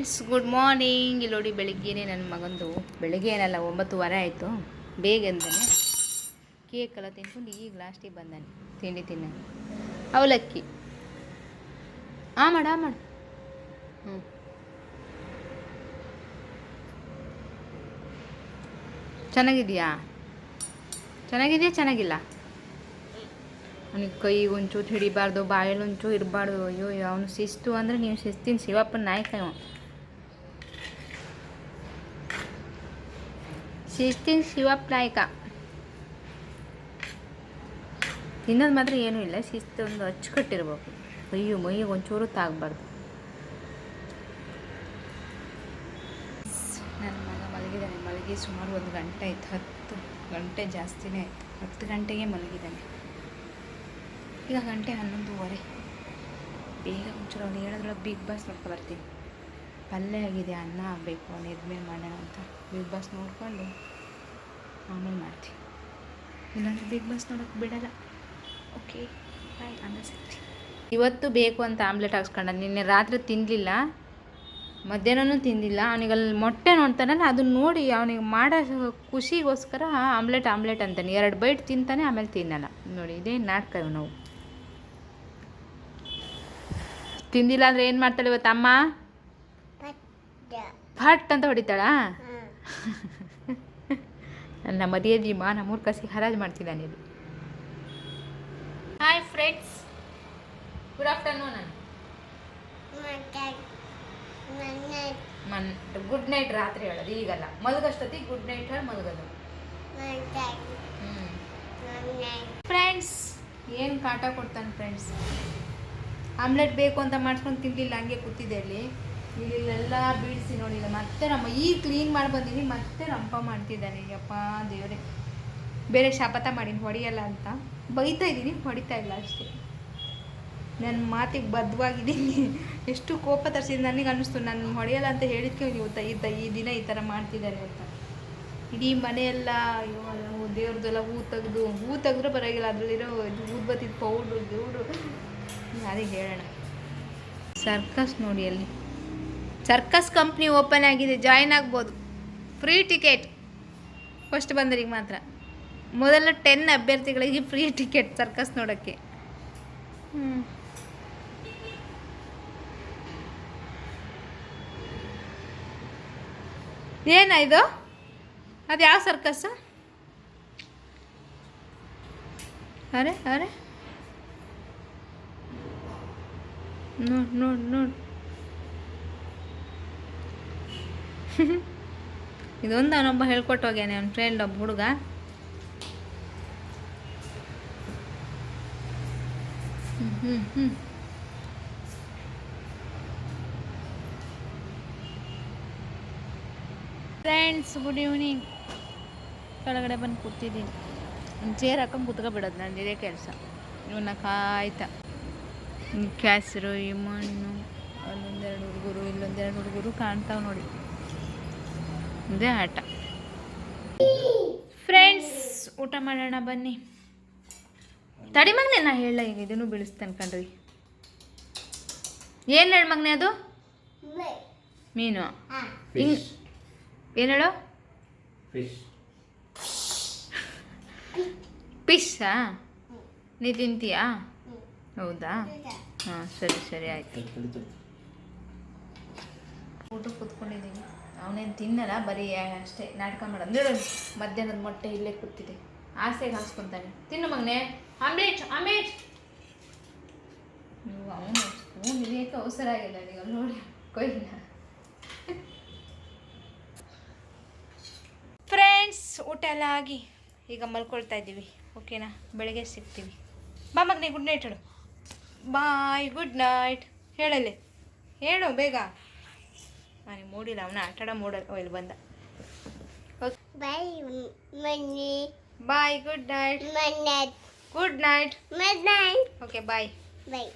Friends good morning ಇಲ್ಲಿ ನೋಡಿ ಬೆಳಿಗ್ಗೆನೇ ನನ್ನ ಮಗಂದು ಬೆಳಗ್ಗೆ ಏನಲ್ಲ, ಒಂಬತ್ತುವರೆ ಆಯಿತು. ಬೇಗ ಅಂದಾನೆ ಕೇಕ್ ಎಲ್ಲ ತಿನ್ಕೊಂಡು ಈಗ ಲಾಸ್ಟಿಗೆ ಬಂದಾನೆ. ತಿಂಡಿ ತಿನ್ನ ಅವಲಕ್ಕಿ. ಆ ಮಾಡ, ಆ ಮಾಡು. ಹ್ಞೂ ಚೆನ್ನಾಗಿದೆಯಾ? ಚೆನ್ನಾಗಿದೆಯಾ, ಚೆನ್ನಾಗಿಲ್ಲ? ಅವನಿಗೆ ಕೈ ಒಂಚೂರು ಹಿಡಿಬಾರ್ದು, ಬಾಯಲ್ಲಿ ಒಂಚೂರು ಇರಬಾರ್ದು. ಅಯ್ಯೋ, ಅವನು ಶಿಸ್ತು ಅಂದರೆ ನೀವು ಶಿಸ್ತಿನ ಶಿವಪ್ಪನ ನಾಯಕ ಶಿಸ್ತಿನ ಶಿವಪ್ನಾಯಕ ತಿನ್ನೋದು ಮಾತ್ರ ಏನೂ ಇಲ್ಲ ಶಿಸ್ತು ಒಂದು ಅಚ್ಚುಕಟ್ಟಿರ್ಬೇಕು. ಅಯ್ಯೋ, ಮೈಗೆ ಒಂಚೂರು ತಾಗಬಾರ್ದು. ನನ್ನ ಮಗ ಮಲಗಿದ್ದಾನೆ. ಮಲಗಿ ಸುಮಾರು ಒಂದು ಗಂಟೆ ಆಯ್ತು. ಹತ್ತು ಗಂಟೆ ಜಾಸ್ತಿನೇ ಆಯ್ತು. ಹತ್ತು ಗಂಟೆಗೆ ಮಲಗಿದ್ದಾನೆ. ಈಗ ಗಂಟೆ ಹನ್ನೊಂದುವರೆ. ಬೇಗ ಒಂಚೂರು ಅವ್ನು ಹೇಳೋದ್ರೊಳಗೆ ಬಿಗ್ ಬಾಸ್ ನೋಡ್ಕೊ ಬರ್ತೀನಿ. ಪಲ್ಯ ಆಗಿದೆ, ಅನ್ನ ಆಗಬೇಕು ಎದ್ಮೇಲೆ ಮಾಡೋಣ ಅಂತ. ಬಿಗ್ ಬಾಸ್ ನೋಡಿಕೊಂಡು ಆಮೇಲೆ ಮಾಡ್ತೀನಿ. ಇಲ್ಲಾಂದ್ರೆ ಬಿಗ್ ಬಾಸ್ ನೋಡೋಕೆ ಬಿಡಲ್ಲ. ಓಕೆ ಬಾಯ್ ಅನ್ನ ಸಿಗ್ತೀನಿ ಇವತ್ತು ಬೇಕು ಅಂತ ಆಮ್ಲೆಟ್ ಹಾಕ್ಸ್ಕೊಂಡ. ನಿನ್ನೆ ರಾತ್ರಿ ತಿನ್ನಲಿಲ್ಲ ಮಧ್ಯಾಹ್ನನೂ ತಿಂದಿಲ್ಲ ಅವನಿಗಲ್ಲಿ ಮೊಟ್ಟೆ ನೋಡ್ತಾನಲ್ಲ ಅದನ್ನ ನೋಡಿ ಅವನಿಗೆ ಮಾಡೋ ಖುಷಿಗೋಸ್ಕರ ಆಮ್ಲೆಟ್ ಆಮ್ಲೆಟ್ ಅಂತಾನೆ. ಎರಡು ಬೈಟ್ ತಿಂತಾನೆ, ಆಮೇಲೆ ತಿನ್ನಲ್ಲ. ನೋಡಿ, ಇದೇ ನಾಟಕ ನಾವು ತಿಂದಿಲ್ಲ ಅಂದರೆ ಏನು ಮಾಡ್ತಾಳೆ ಇವತ್ತು ಅಮ್ಮ ಫಟ್ ಅಂತ ಹೊಡಿತಾಳ? ನನ್ನ ಮದುವೆ ಮಾನ ನಮ್ಮೂರು ಕಸಿ ಹರಾಜು ಮಾಡ್ತಿದ್ದಾನೆ ಇದು ಹಾಯ್ ಫ್ರೆಂಡ್ಸ್ ಗುಡ್ ಆಫ್ಟರ್ನೂನ್ ನಾನು ಮನ್ ಗುಡ್ ನೈಟ್ ರಾತ್ರಿ ಹೇಳೋದು ಈಗಲ್ಲ. ಮಲಗಷ್ಟೊತ್ತಿಗೆ ಗುಡ್ ನೈಟ್ ಹೇಳಿ ಮಲಗೋದು. ಫ್ರೆಂಡ್ಸ್ ಏನು ಕಾಟ ಕೊಡ್ತಾನೆ ಫ್ರೆಂಡ್ಸ್ ಆಮ್ಲೆಟ್ ಬೇಕು ಅಂತ ಮಾಡ್ಸ್ಕೊಂಡು ತಿನ್ನಲಿಲ್ಲ ಹಂಗೆ ಕೂತಿದ್ದೆ ಅಲ್ಲಿ ಇಲ್ಲೆಲ್ಲ ಬೀಳಿಸಿ ನೋಡಿಲ್ಲ ಮತ್ತೆ ನಮ್ಮ ಈಗ ಕ್ಲೀನ್ ಮಾಡಿ ಬಂದೀನಿ, ಮತ್ತೆ ರಂಪ ಮಾಡ್ತಿದ್ದಾನೆ. ಯಪ್ಪ, ದೇವರೇ. ಬೇರೆ ಶಾಪತ ಮಾಡೀನಿ, ಹೊಡಿಯಲ್ಲ ಅಂತ. ಬೈತಾ ಇದ್ದೀನಿ ಹೊಡಿತಾ ಇಲ್ಲ ಅಷ್ಟೇ. ನನ್ನ ಮಾತಿಗೆ ಬದ್ಧವಾಗಿದ್ದೀನಿ ಎಷ್ಟು ಕೋಪ ತರಿಸಿದ್ದು ನನಗೆ ಅನ್ನಿಸ್ತು. ನಾನು ಹೊಡೆಯಲ್ಲ ಅಂತ ಹೇಳಿದ್ಕೆ ನೀವು ತ- ಈ ಈ ದಿನ ಈ ಥರ ಮಾಡ್ತಿದ್ದಾರೆ ಅಂತ. ಇಡೀ ಮನೆಯೆಲ್ಲ, ಅಯ್ಯೋ ದೇವ್ರದ್ದೆಲ್ಲ ಹೂ ತೆಗೆದು, ಹೂ ತೆಗೆದ್ರೆ ಬರೋಗಿಲ್ಲ ಅದರಲ್ಲಿರೋ ಇದು ಊದ್ಬತ್ತಿದ ಪೌಡ್ರು ದೇವ್ರು. ಯಾರಿಗೆ ಹೇಳೋಣ. ಸರ್ಕಸ್ ನೋಡಿ ಅಲ್ಲಿ. ಸರ್ಕಸ್ ಕಂಪ್ನಿ ಓಪನ್ ಆಗಿದೆ, ಜಾಯಿನ್ ಆಗ್ಬೋದು. Free ticket. ಫಸ್ಟ್ ಬಂದರಿಗೆ ಮಾತ್ರ. ಮೊದಲ ಟೆನ್ ಅಭ್ಯರ್ಥಿಗಳಿಗೆ ಫ್ರೀ ಟಿಕೆಟ್ ಸರ್ಕಸ್ ನೋಡೋಕ್ಕೆ. ಹ್ಞೂ ಏನ ಇದು? ಅದು ಯಾವ ಸರ್ಕಸ್? ಅರೆ ಅರೆ. ನೋಡಿ ನೋಡಿ, ನೋಡ್. ಇದೊಂದು ಅವನೊಬ್ಬ ಹೇಳ್ಕೊಟ್ಟು ಹೋಗ್ಯಾನೆ, ಅವನ ಫ್ರೆಂಡ್ ಒಬ್ಬ ಹುಡುಗ. ಫ್ರೆಂಡ್ಸ್ ಗುಡ್ ಈವ್ನಿಂಗ್ ಕೆಳಗಡೆ ಬಂದು ಕೂತಿದ್ದೀನಿ. ಒಂದು ಚೇರ್ ಹಾಕೊಂಡು ಕೂತ್ಕೊಬಿಡೋದು ನಂದು ಇದೇ ಕೆಲಸ. ಇವನ್ನ ಕಾಯ್ತಾ. ಕ್ಯಾಸರು ಈ ಮಣ್ಣು ಅಲ್ಲೊಂದೆರಡು ಹುಡುಗರು ಇಲ್ಲೊಂದೆರಡು ಹುಡುಗರು ಕಾಣ್ತಾವೆ ನೋಡಿ. ಇದೇ ಆಟ. ಫ್ರೆಂಡ್ಸ್ ಊಟ ಮಾಡೋಣ ಬನ್ನಿ. ತಡಿ ಮಗನೆ ನಾ ಹೇಳ ಈಗ ಇದನ್ನು ಬೀಳಿಸ್ತೇನೆ ಕಣ್ರಿ. ಏನು ಹೇಳು ಮಗನೆ ಅದು? ಮೀನು. ಹಿಂಗ್ ಏನು ಹೇಳು? ಪಿಶ್ಶಾ ನೀ ತಿಂತೀಯಾ? ಹೌದಾ? ಹಾಂ ಸರಿ ಸರಿ ಆಯ್ತು ಊಟ ಕೂತ್ಕೊಂಡಿದ್ದೀನಿ ಅವನೇನು ತಿನ್ನಲ್ಲ, ಬರೀ ಅಷ್ಟೇ ನಾಟಕ ಮಾಡೋದು ಮಧ್ಯಾಹ್ನದ ಮೊಟ್ಟೆ ಇಲ್ಲೇ ಕೂತಿದೆ. ಆಸೆಗೆ ಹಾಕ್ಸ್ಕೊತಾನೆ ತಿನ್ನು ಮಗನೆ. ಅಮೇಜ್ ಅಮೇಜ್ ನೀವು ಅವನು ಸ್ಪೂನ್ ಅವಸರ ಆಗಿಲ್ಲ ನೀವು ನೋಡಿ ಕೊಯ್ಲ ಫ್ರೆಂಡ್ಸ್ ಊಟ ಎಲ್ಲ ಆಗಿ. ಈಗ ಮಲ್ಕೊಳ್ತಾ ಇದ್ದೀವಿ. ಓಕೆನಾ ಬೆಳಗ್ಗೆ ಸಿಗ್ತೀವಿ. ಬಾ ಮಗನೇ ಗುಡ್ ನೈಟ್ ಹೇಳು. ಬಾಯ್ ಗುಡ್ ನೈಟ್ ಹೇಳಲ್ಲಿ. ಹೇಳು, ಬೇಗ. ನನಗೆ ಮೂಡಿಲ್ಲ ಅವನ ಆಟಾಡ ಮೂಡಲ್ಲ ಓ ಇಲ್ಲಿ ಬಂದ. Bye money, bye good night good night. Okay bye Bye.